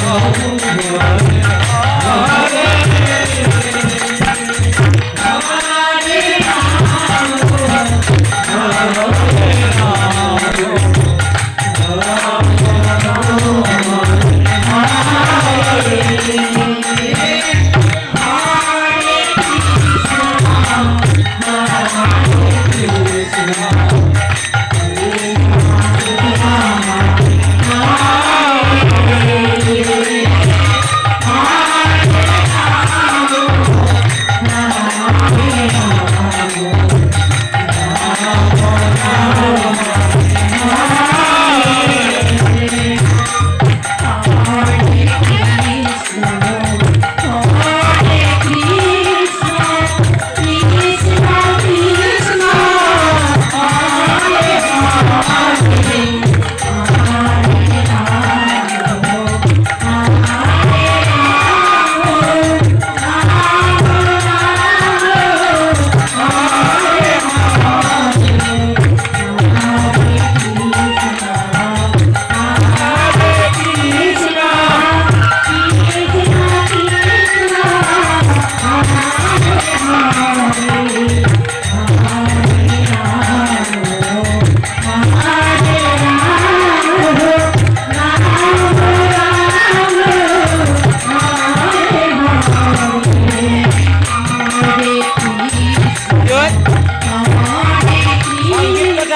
Oh,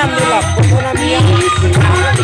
alhamdulillah. Kukunan niya.